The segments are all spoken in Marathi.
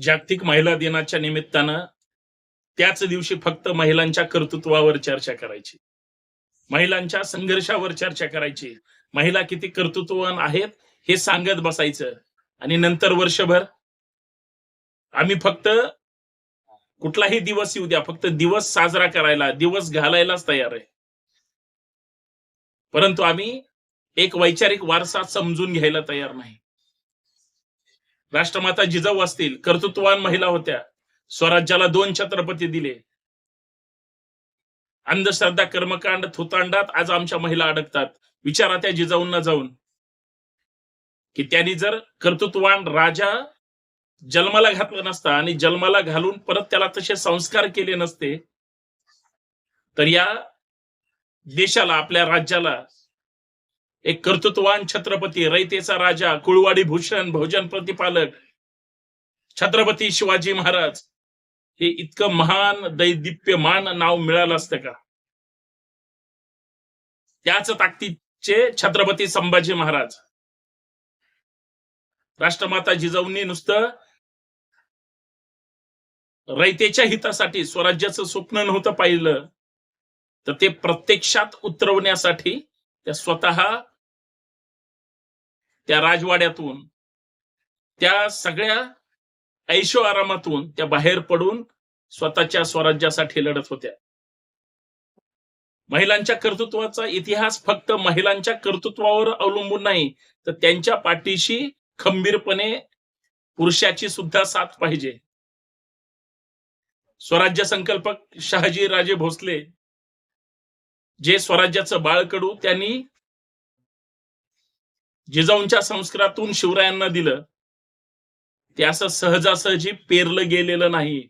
जागतिक महिला दिनाच्या निमित्तानं त्याच दिवशी फक्त महिलांच्या कर्तृत्वावर चर्चा करायची. महिलांच्या संघर्षावर चर्चा करायची. महिला किती कर्तृत्ववान आहेत हे सांगत बसायचं. आणि नंतर वर्षभर आम्ही फक्त कुठलाही दिवस येऊ द्या फक्त दिवस साजरा करायला दिवस घालायलाच तयार आहे. परंतु आम्ही एक वैचारिक वारसा समजून घ्यायला तयार नाही. राष्ट्रमाता जिजाऊ असतील कर्तृत्ववान महिला होत्या. स्वराज्याला दोन छत्रपती दिले. अंधश्रद्धा कर्मकांड थुतांडात आज आमच्या महिला अडकतात. विचारा त्या जिजाऊंना जाऊन. की त्यांनी जर कर्तृत्ववान राजा जन्माला घातला नसता आणि जन्माला घालून परत त्याला तसे संस्कार केले नसते तर या देशाला आपल्या राज्याला एक कर्तृत्वान छत्रपती रयतेचा राजा कुळवाडी भूषण भोजन प्रतिपालक छत्रपती शिवाजी महाराज. हे इतकं महान दैदिप्यमान नाव मिळालं असतं का? त्याच ताकदीचे छत्रपती संभाजी महाराज. राष्ट्रमाता जिजाऊंनी नुसतं रयतेच्या हितासाठी स्वराज्याचं स्वप्न नव्हतं पाहिलं तर ते प्रत्यक्षात उतरवण्यासाठी त्या स्वतः त्या राजवाड्यातून त्या सगळ्या ऐशो आरामातून त्या बाहेर पडून स्वतःच्या स्वराज्यासाठी लढत होत्या. महिलांच्या कर्तृत्वाचा इतिहास फक्त महिलांच्या कर्तृत्वावर अवलंबून नाही तर त्यांच्या पाठीशी खंबीरपणे पुरुषाची सुद्धा साथ पाहिजे. स्वराज्य संकल्पक शहाजी राजे भोसले जे स्वराज्याचं बाळकडू त्यांनी जिजाऊंच्या संस्कारातून शिवरायांना दिलं. ते असं सहजासहजी पेरलं गेलेलं नाही.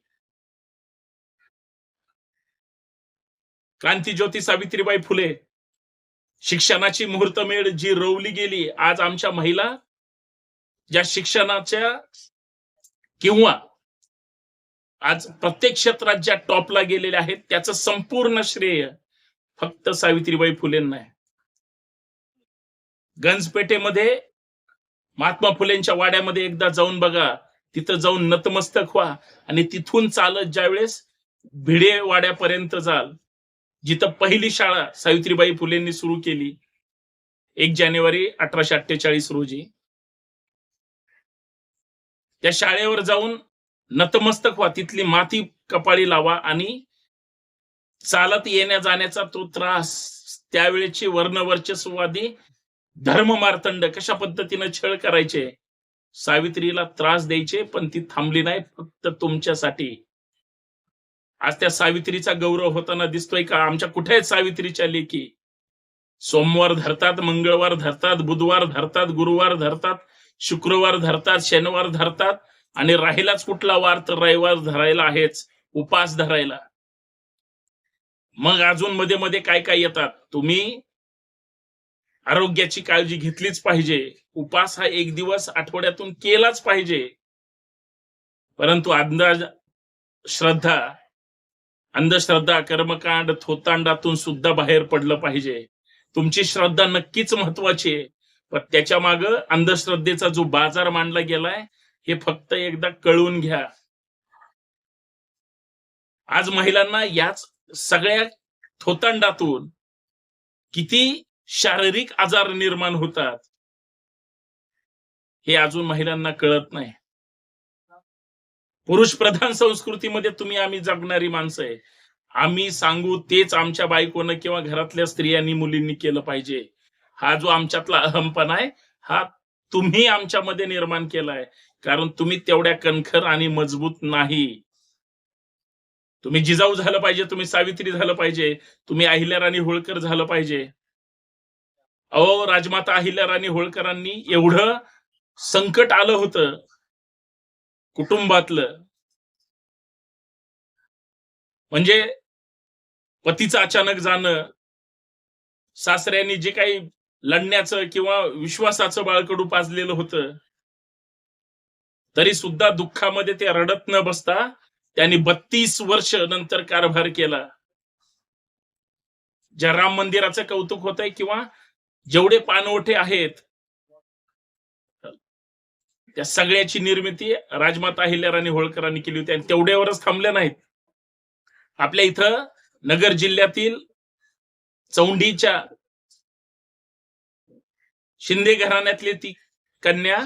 क्रांतीज्योती सावित्रीबाई फुले शिक्षणाची मुहूर्तमेढ जी रोवली गेली आज आमच्या महिला ज्या शिक्षणाच्या किंवा आज प्रत्येक क्षेत्रात ज्या टॉपला गेलेल्या आहेत त्याचं संपूर्ण श्रेय फक्त सावित्रीबाई फुलेंना आहे. गंजपेठेमध्ये महात्मा फुलेंच्या वाड्यामध्ये एकदा जाऊन बघा. तिथं जाऊन नतमस्तक व्हा आणि तिथून चालत ज्यावेळेस भिडे वाड्यापर्यंत जाल जिथं पहिली शाळा सावित्रीबाई फुलेंनी सुरू केली. एक जानेवारी अठराशे अठ्ठेचाळीस रोजी. त्या शाळेवर जाऊन नतमस्तक व्हा. तिथली माती कपाळी लावा आणि चालत येण्या जाण्याचा तो त्रास त्यावेळेची वर्णवर्चस्ववादी धर्म मार्तंड कशा पद्धतीनं छळ करायचे? सावित्रीला त्रास द्यायचे पण ती थांबली नाही फक्त तुमच्यासाठी. आज त्या सावित्रीचा गौरव होताना दिसतोय का? आमच्या कुठे आहेत सावित्रीच्या लेखी? सोमवार धरतात मंगळवार धरतात बुधवार धरतात गुरुवार धरतात शुक्रवार धरतात शनिवार धरतात आणि राहिलाच कुठला वार तर रविवार धरायला आहेच उपास धरायला. मग अजून मध्ये मध्ये काय काय येतात? तुम्ही आरोग्याची काळजी घेतलीच पाहिजे. उपास हा एक दिवस आठवड्यातून केलाच पाहिजे. परंतु अंदाज श्रद्धा अंधश्रद्धा कर्मकांड थोतांडातून सुद्धा बाहेर पडलं पाहिजे. तुमची श्रद्धा नक्कीच महत्वाची आहे. पण त्याच्या माग अंधश्रद्धेचा जो बाजार मांडला गेलाय हे फक्त एकदा कळून घ्या. आज महिलांना याच सगळ्या थोतांडातून किती शारीरिक आजार निर्माण होतात. हे अजून महिलांना कळत नाही. पुरुष प्रधान संस्कृतीमध्ये तुम्ही आम्ही जगणारी माणसं आहे. आम्ही सांगू तेच आमच्या बायकोनं किंवा घरातल्या स्त्रियांनी मुलींनी केलं पाहिजे. हा जो आमच्यातला अहमपणा आहे हा तुम्ही आमच्यामध्ये निर्माण केलाय कारण तुम्ही तेवढ्या कणखर आणि मजबूत नाही. तुम्ही जिजाऊ झालं पाहिजे तुम्ही सावित्री झालं पाहिजे तुम्ही अहिल्या राणी होळकर झालं पाहिजे. अहो राजमाता अहिल्या राणी होळकरांनी एवढं संकट आलं होतं कुटुंबातलं. म्हणजे पतीचं अचानक जाणं सासऱ्यांनी जे काही लढण्याचं किंवा विश्वासाचं बाळकडू पाजलेलं होतं तरी सुद्धा दुःखामध्ये ते रडत न बसता त्यांनी बत्तीस वर्ष नंतर कारभार केला. ज्या राम मंदिराचं कौतुक होत आहे किंवा जेवढे पाणवठे आहेत त्या सगळ्याची निर्मिती राजमाता अहिल्याराणी होळकरांनी केली होती आणि तेवढ्यावरच थांबल्या नाहीत. आपल्या इथं नगर जिल्ह्यातील चौंडीच्या शिंदे घराण्यातली ती कन्या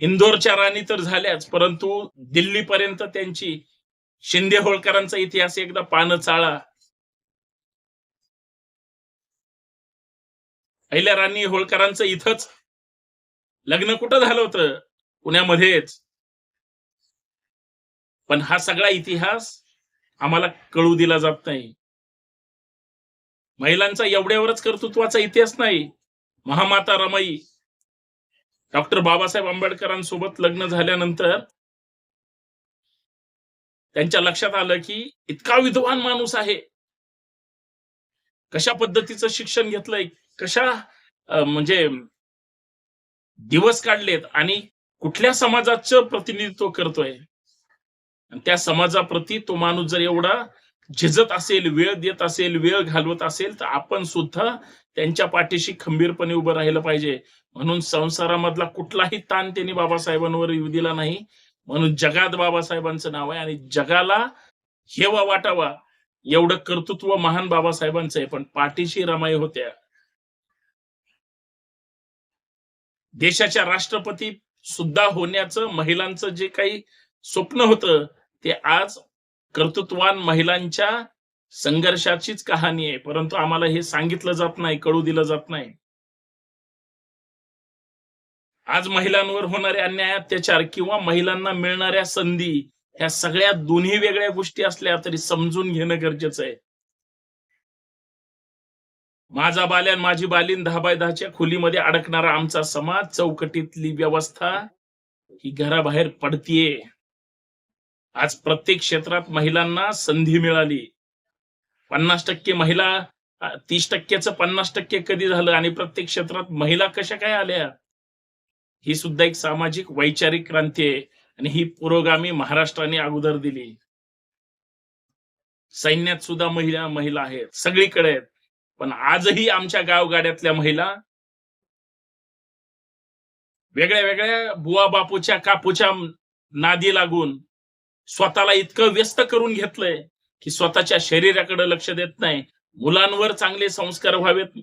इंदोरच्या राणी तर झाल्याच परंतु दिल्लीपर्यंत त्यांची शिंदे होळकरांचा इतिहास एकदा पानं चाळा अहिल्या राणी होळकरांचं इथंच लग्न कुठं झालं होतं? पुण्यामध्येच. पण हा सगळा इतिहास आम्हाला कळू दिला जात नाही. महिलांचा एवढ्यावरच कर्तृत्वाचा इतिहास नाही. महामाता रमाई डॉक्टर बाबासाहेब आंबेडकरांसोबत लग्न झाल्यानंतर त्यांच्या लक्षात आलं की इतका विद्वान माणूस आहे. कशा पद्धतीचं शिक्षण घेतलंय? कशा म्हणजे दिवस काढलेत आणि कुठल्या समाजाचं प्रतिनिधित्व करतोय? त्या समाजाप्रती तो माणूस जर एवढा झिजत असेल वेळ देत असेल वेळ घालवत असेल तर आपण सुद्धा त्यांच्या पाठीशी खंबीरपणे उभं राहिलं पाहिजे. म्हणून संसारामधला कुठलाही ताण त्यांनी बाबासाहेबांवर येऊ दिला नाही. म्हणून जगात बाबासाहेबांचं नाव आहे आणि जगाला हेवा वाटावा. एवढं कर्तृत्व महान बाबासाहेबांचं आहे. पण पाठीशी रमाई होत्या. देशाच्या राष्ट्रपती सुद्धा होण्याचं महिलांचं जे काही स्वप्न होतं ते आज कर्तृत्वान महिलांच्या संघर्षाचीच कहाणी आहे. परंतु आम्हाला हे सांगितलं जात नाही कळू दिलं जात नाही. आज महिलांवर होणारे अन्याय अत्याचार किंवा महिलांना मिळणाऱ्या संधी ह्या सगळ्या दोन्ही वेगळ्या गोष्टी असल्या तरी समजून घेणं गरजेचं आहे. माझा बाल्यान माझी बालीन दहा बाय दहाच्या खोलीमध्ये अडकणारा आमचा समाज चौकटीतली व्यवस्था ही घराबाहेर पडतीये. आज प्रत्येक क्षेत्रात महिलांना संधी मिळाली. पन्नास टक्के महिला तीस टक्क्याचं पन्नास टक्के कधी झालं आणि प्रत्येक क्षेत्रात महिला कशा काय आल्या? ही सुद्धा एक सामाजिक वैचारिक क्रांती आहे आणि ही पुरोगामी महाराष्ट्राने अगोदर दिली. सैन्यात सुद्धा महिला महिला आहेत. सगळीकडे आहेत. पण आजही आमच्या गावगाड्यातल्या महिला वेगळ्या वेगळ्या बुवा बापूच्या कापूच्या नादी लागून स्वतःला इतकं व्यस्त करून घेतलंय की स्वतःच्या शरीराकडे लक्ष देत नाही. मुलांवर चांगले संस्कार व्हावेत.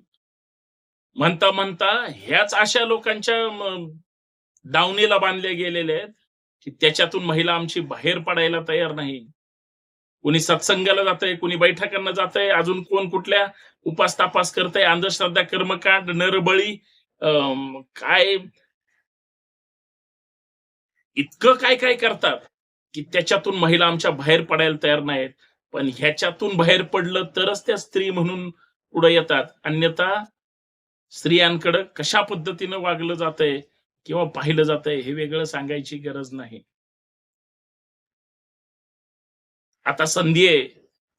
म्हणता म्हणता ह्याच अशा लोकांच्या म, दावणीला बांधले गेलेले आहेत की त्याच्यातून महिला आमची बाहेर पडायला तयार नाही. कोणी सत्संगाला जातंय कोणी बैठकांना जातंय अजून कोण कुठल्या उपास तापास करताय अंधश्रद्धा कर्मकांड नरबळी काय? इतकं काय काय करतात की त्याच्यातून महिला आमच्या बाहेर पडायला तयार नाहीत. पण ह्याच्यातून बाहेर पडलं तरच त्या स्त्री म्हणून पुढे येतात. अन्यथा स्त्रियांकडे कशा पद्धतीनं वागलं जातंय किंवा पाहिलं जातंय हे वेगळं सांगायची गरज नाही. आता संधी आहे.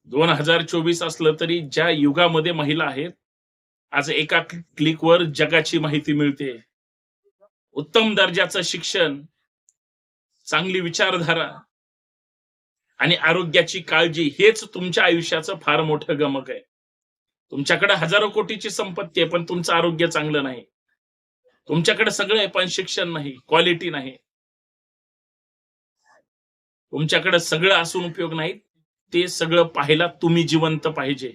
दोन हजार चोवीस असलं तरी ज्या युगामध्ये महिला आहेत आज एका क्लिकवर जगाची माहिती मिळते. उत्तम दर्जाचं शिक्षण चांगली विचारधारा आणि आरोग्याची काळजी हेच तुमच्या आयुष्याचं फार मोठं गमक आहे. तुमच्याकडे हजारो कोटीची संपत्ती आहे पण तुमचं आरोग्य चांगलं नाही. तुमच्याकडे सगळं आहे पण शिक्षण नाही क्वालिटी नाही. तुमच्याकडे सगळं असून उपयोग नाही ते सगळं पाहायला तुम्ही जिवंत पाहिजे.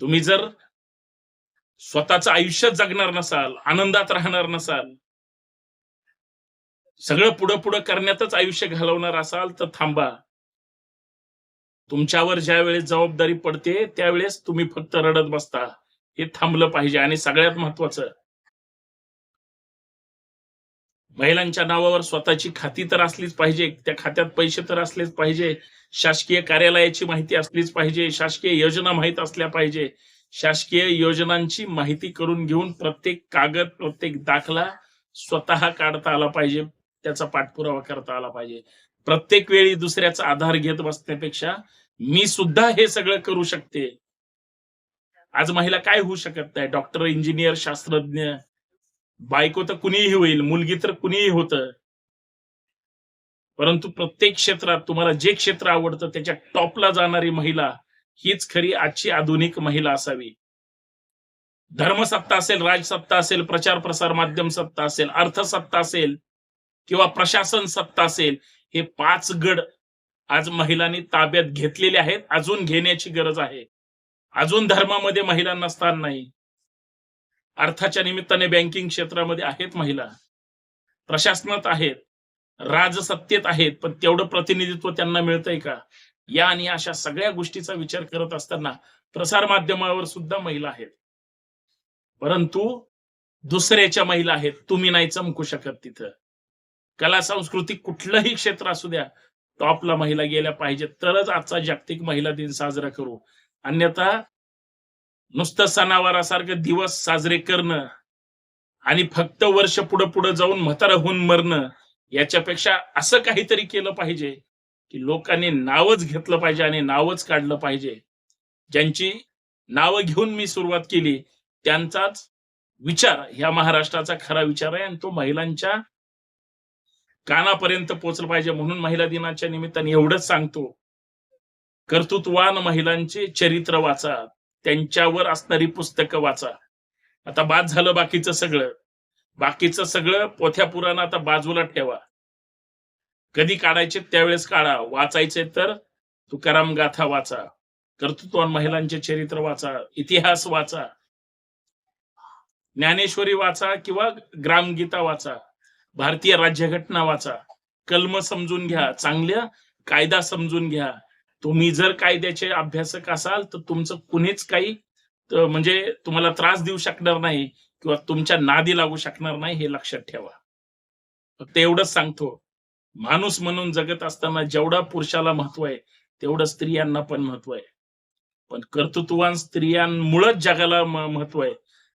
तुम्ही जर स्वतःचं आयुष्य जगणार नसाल आनंदात राहणार नसाल सगळं पुढं पुढं करण्यातच आयुष्य घालवणार असाल तर थांबा. तुमच्यावर ज्या वेळेस जबाबदारी पडते त्यावेळेस तुम्ही फक्त रडत बसता. हे थांबलं पाहिजे आणि सगळ्यात महत्वाचं महिलांच्या नावावर स्वतःची खाती तर असलीच पाहिजे त्या खात्यात पैसे तर असलेच पाहिजे शासकीय कार्यालयाची माहिती असलीच पाहिजे शासकीय योजना माहीत असल्या पाहिजे. शासकीय योजनांची माहिती करून घेऊन प्रत्येक कागद प्रत्येक दाखला स्वतः काढता आला पाहिजे त्याचा पाठपुरावा करता आला पाहिजे. प्रत्येक वेळी दुसऱ्याचा आधार घेत बसण्यापेक्षा मी सुद्धा हे सगळं करू शकते. आज महिला काय होऊ शकत नाही? डॉक्टर इंजिनियर शास्त्रज्ञ बायको तर कुणीही होईल मुलगी तर कुणीही होतं. परंतु प्रत्येक क्षेत्रात तुम्हाला जे क्षेत्र आवडतं त्याच्या टॉपला जाणारी महिला हीच खरी आजची आधुनिक महिला असावी. धर्मसत्ता असेल राजसत्ता असेल प्रचार प्रसार माध्यम सत्ता असेल अर्थसत्ता असेल किंवा प्रशासन सत्ता असेल हे पाच गड आज महिलांनी ताब्यात घेतलेले आहेत अजून घेण्याची गरज आहे. अजून धर्मामध्ये महिलांना स्थान नाही. अर्थाच्या निमित्ताने बँकिंग क्षेत्रामध्ये आहेत महिला. प्रशासनात आहेत. राजसत्तेत आहेत. पण तेवढं प्रतिनिधित्व त्यांना मिळतंय का? या आणि अशा सगळ्या गोष्टीचा विचार करत असताना प्रसार माध्यमावर सुद्धा महिला आहेत. परंतु दुसऱ्याच्या महिला आहेत. तुम्ही नाही चमकू शकत तिथं. कला सांस्कृतिक कुठलंही क्षेत्र असू द्या टॉपला महिला गेल्या पाहिजेत. तरच आजचा जागतिक महिला दिन साजरा करू. अन्यथा नुसतं सणावारासारखं दिवस साजरे करणं आणि फक्त वर्ष पुढं पुढं जाऊन म्हातारा होऊन मरणं याच्यापेक्षा असं काहीतरी केलं पाहिजे की लोकांनी नावच घेतलं पाहिजे आणि नावच काढलं पाहिजे. ज्यांची नावं घेऊन मी सुरुवात केली त्यांचाच विचार ह्या महाराष्ट्राचा खरा विचार आहे आणि तो महिलांच्या कानापर्यंत पोहोचला पाहिजे म्हणून महिला दिनाच्या निमित्ताने एवढंच सांगतो. कर्तृत्वान महिलांचे चरित्र वाचा. त्यांच्यावर असणारी पुस्तकं वाचा. आता बाद झालं बाकीचं सगळं. बाकीचं सगळं पोथ्या पुराण आता बाजूला ठेवा. कधी काढायचे त्यावेळेस काढा. वाचायचे तर तुकाराम गाथा वाचा. कर्तृत्वान महिलांचे चरित्र वाचा. इतिहास वाचा. ज्ञानेश्वरी वाचा किंवा ग्रामगीता वाचा. भारतीय राज्यघटना वाचा. कलम समजून घ्या. चांगल्या कायदा समजून घ्या. तुम्ही जर कायद्याचे अभ्यासक असाल तर तुमचं कुणीच काही म्हणजे तुम्हाला त्रास देऊ शकणार नाही किंवा तुमच्या नादी लागू शकणार नाही हे लक्षात ठेवा. फक्त एवढंच सांगतो. माणूस म्हणून जगत असताना जेवढा पुरुषाला महत्त्व आहे तेवढं स्त्रियांना पण महत्त्व आहे. पण कर्तृत्ववान स्त्रियांमुळेच जगाला महत्त्व आहे.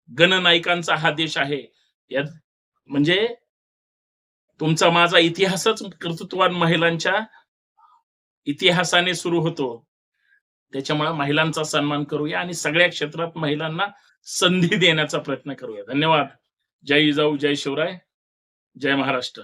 गणनायकांचा हा देश आहे. यात म्हणजे तुमचा माझा इतिहासच कर्तृत्ववान महिलांच्या इतिहासाने सुरू होतो. त्याच्यामुळे महिलांचा सन्मान करूया आणि सगळ्या क्षेत्रात महिलांना संधी देण्याचा प्रयत्न करूया. धन्यवाद. जय जाऊ जय शिवराय. जय महाराष्ट्र.